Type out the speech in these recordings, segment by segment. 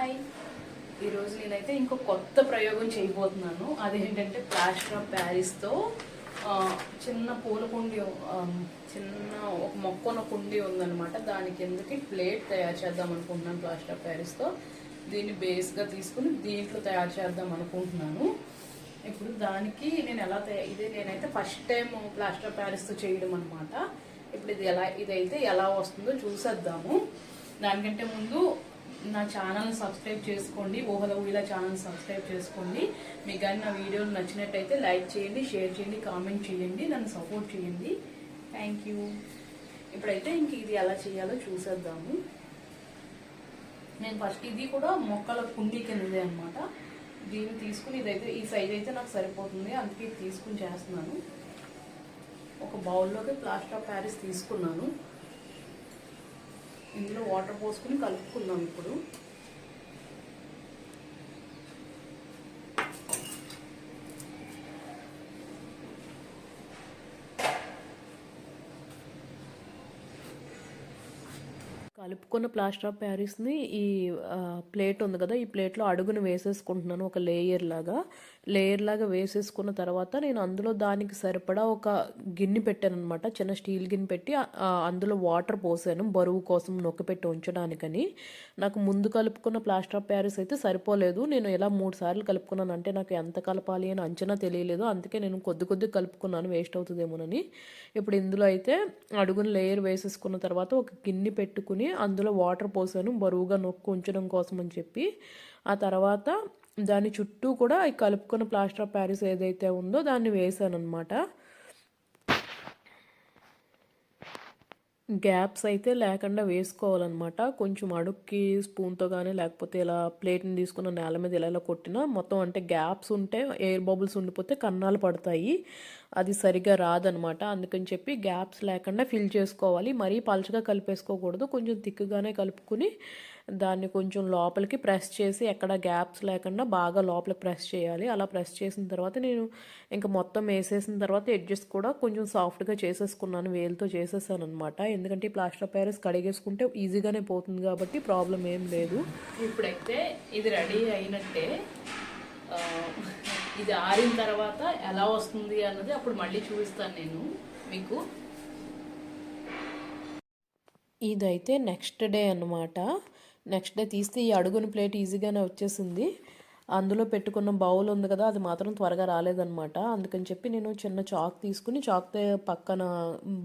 Hi ఈరోజు నేనైతే ఇంకో కొత్త ప్రయోగం చేయబోతున్నాను. అదేంటంటే ప్లాస్టర్ ఆఫ్ ప్యారిస్తో చిన్న పూల కుండి చిన్న ఒక మొక్కన కుండి ఉందన్నమాట. దాని కిందకి ప్లేట్ తయారు చేద్దాం అనుకుంటున్నాను ప్లాస్టర్ ఆఫ్ ప్యారిస్తో దీన్ని బేస్గా తీసుకుని దీంట్లో తయారు చేద్దాం అనుకుంటున్నాను. ఇప్పుడు దానికి నేను ఎలా తయారు ఇదే నేనైతే ఫస్ట్ టైం ప్లాస్టర్ ఆఫ్ ప్యారిస్తో చేయడం అనమాట ఇప్పుడు ఇది ఎలా ఇదైతే ఎలా వస్తుందో చూసేద్దాము. దానికంటే ముందు నా ఛానల్ని సబ్స్క్రైబ్ చేసుకోండి. ఓహల ఊహిల ఛానల్ సబ్స్క్రైబ్ చేసుకోండి. మీకు కానీ నా వీడియోలు నచ్చినట్టయితే లైక్ చేయండి షేర్ చేయండి కామెంట్ చేయండి నన్ను సపోర్ట్ చేయండి. థ్యాంక్ యూ ఇప్పుడైతే ఇంక ఇది ఎలా చేయాలో చూసేద్దాము. నేను ఫస్ట్ ఇది కూడా మొక్కల కుండీ కిందదే అనమాట దీన్ని తీసుకుని ఇదైతే ఈ సైజ్ అయితే నాకు సరిపోతుంది. అందుకే తీసుకుని చేస్తున్నాను. ఒక బౌల్లోకి ప్లాస్టర్ ఆఫ్ ప్యారిస్ తీసుకున్నాను. ఇందులో వాటర్ పోసుకుని కలుపుకుందాం ఇప్పుడు. కలుపుకున్న ప్లాస్టర్ ఆఫ్ ప్యారిస్ని ఈ ప్లేట్ ఉంది కదా ఈ ప్లేట్లో అడుగును వేసేసుకుంటున్నాను ఒక లేయర్ లాగా. లేయర్ లాగా వేసేసుకున్న తర్వాత నేను అందులో దానికి సరిపడా ఒక గిన్నె పెట్టాను అనమాట చిన్న స్టీల్ గిన్నె పెట్టి అందులో వాటర్ పోసాను బరువు కోసం నొక్కపెట్టి ఉంచడానికని. నాకు ముందు కలుపుకున్న ప్లాస్టర్ ఆఫ్ ప్యారిస్ అయితే సరిపోలేదు. నేను ఎలా మూడు సార్లు కలుపుకున్నాను అంటే నాకు ఎంత కలపాలి అని అంచనా తెలియలేదు. అందుకే నేను కొద్ది కొద్ది కలుపుకున్నాను వేస్ట్ అవుతుందేమోనని. ఇప్పుడు ఇందులో అయితే అడుగున లేయర్ వేసేసుకున్న తర్వాత ఒక గిన్నె పెట్టుకుని అందులో వాటర్ పోసాను బరువుగా నొక్కు ఉంచడం కోసం అని చెప్పి. ఆ తర్వాత దాని చుట్టూ కూడా ఈ కలుపుకున్న ప్లాస్టర్ ఆఫ్ ప్యారిస్ ఏదైతే ఉందో దాన్ని వేసాను అనమాట గ్యాప్స్ అయితే లేకుండా వేసుకోవాలన్నమాట. కొంచెం అడుక్కి స్పూన్తో కానీ లేకపోతే ఇలా ప్లేట్ని తీసుకున్న నేల మీద ఇలా ఇలా కొట్టినా మొత్తం అంటే గ్యాప్స్ ఉంటే ఎయిర్ బబుల్స్ ఉండిపోతే కన్నాలు పడతాయి. అది సరిగా రాదనమాట అందుకని చెప్పి గ్యాప్స్ లేకుండా ఫిల్ చేసుకోవాలి. మరీ పలుచగా కలిపేసుకోకూడదు. కొంచెం తిక్కుగానే కలుపుకుని దాన్ని కొంచెం లోపలికి ప్రెస్ చేసి ఎక్కడ గ్యాప్స్ లేకుండా బాగా లోపలికి ప్రెస్ చేయాలి. అలా ప్రెస్ చేసిన తర్వాత నేను ఇంకా మొత్తం వేసేసిన తర్వాత ఎడ్జెస్ కూడా కొంచెం సాఫ్ట్గా చేసేసుకున్నాను. వేలుతో చేసేసాను అనమాట ఎందుకంటే ఈ ప్లాస్టర్ ఆఫ్ ప్యారిస్ కడిగేసుకుంటే ఈజీగానే పోతుంది కాబట్టి ప్రాబ్లం ఏం లేదు. ఇప్పుడైతే ఇది రెడీ అయినట్టే. ఇది ఆరిన తర్వాత ఎలా వస్తుంది అన్నది అప్పుడు మళ్ళీ చూపిస్తాను నేను మీకు. ఇదైతే నెక్స్ట్ డే అన్నమాట. నెక్స్ట్ డే తీస్తే ఈ అడుగుని ప్లేట్ ఈజీగానే వచ్చేసింది. అందులో పెట్టుకున్న బౌల్ ఉంది కదా అది మాత్రం త్వరగా రాలేదన్నమాట. అందుకని చెప్పి నేను చిన్న చాక్ తీసుకుని చాక్ పక్కన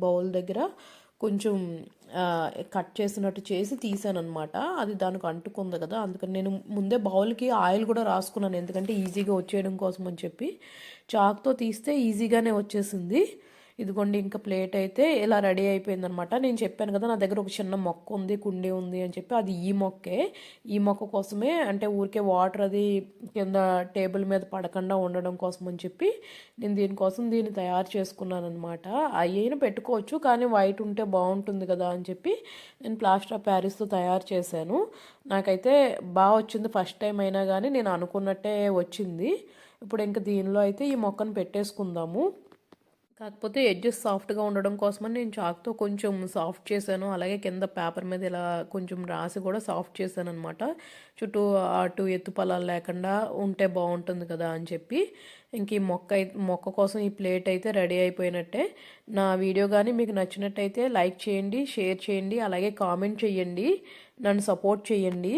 బౌల్ దగ్గర కొంచెం కట్ చేసినట్టు చేసి తీసాను అనమాట అది దానికి అంటుకుంది కదా అందుకని నేను ముందే బౌల్కి ఆయిల్ కూడా రాసుకున్నాను ఎందుకంటే ఈజీగా వచ్చేయడం కోసం అని చెప్పి. చాక్తో తీస్తే ఈజీగానే వచ్చేసింది. ఇదిగోండి ఇంకా ప్లేట్ అయితే ఇలా రెడీ అయిపోయింది అనమాట నేను చెప్పాను కదా నా దగ్గర ఒక చిన్న మొక్క ఉంది కుండీ ఉంది అని చెప్పి అది ఈ మొక్కే. ఈ మొక్క కోసమే అంటే ఊరికే వాటర్ అది కింద టేబుల్ మీద పడకుండా ఉండడం కోసం అని చెప్పి నేను దీనికోసం దీన్ని తయారు చేసుకున్నాను అనమాట అయినా పెట్టుకోవచ్చు కానీ వైట్ ఉంటే బాగుంటుంది కదా అని చెప్పి నేను ప్లాస్టర్ ఆఫ్ ప్యారిస్తో తయారు చేశాను. నాకైతే బాగా వచ్చింది ఫస్ట్ టైం అయినా కానీ నేను అనుకున్నట్టే వచ్చింది. ఇప్పుడు ఇంకా దీనిలో అయితే ఈ మొక్కను పెట్టేసుకుందాము. కాకపోతే ఎడ్జెస్ సాఫ్ట్గా ఉండడం కోసమని నేను చాక్తో కొంచెం సాఫ్ట్ చేశాను. అలాగే కింద పేపర్ మీద ఇలా కొంచెం రాసి కూడా సాఫ్ట్ చేశాను అనమాట చుట్టూ అటు ఎత్తు పొలాలు లేకుండా ఉంటే బాగుంటుంది కదా అని చెప్పి ఇంక ఈ మొక్క మొక్క కోసం ఈ ప్లేట్ అయితే రెడీ అయిపోయినట్టే. నా వీడియో కానీ మీకు నచ్చినట్టయితే లైక్ చేయండి షేర్ చేయండి అలాగే కామెంట్ చేయండి నన్ను సపోర్ట్ చేయండి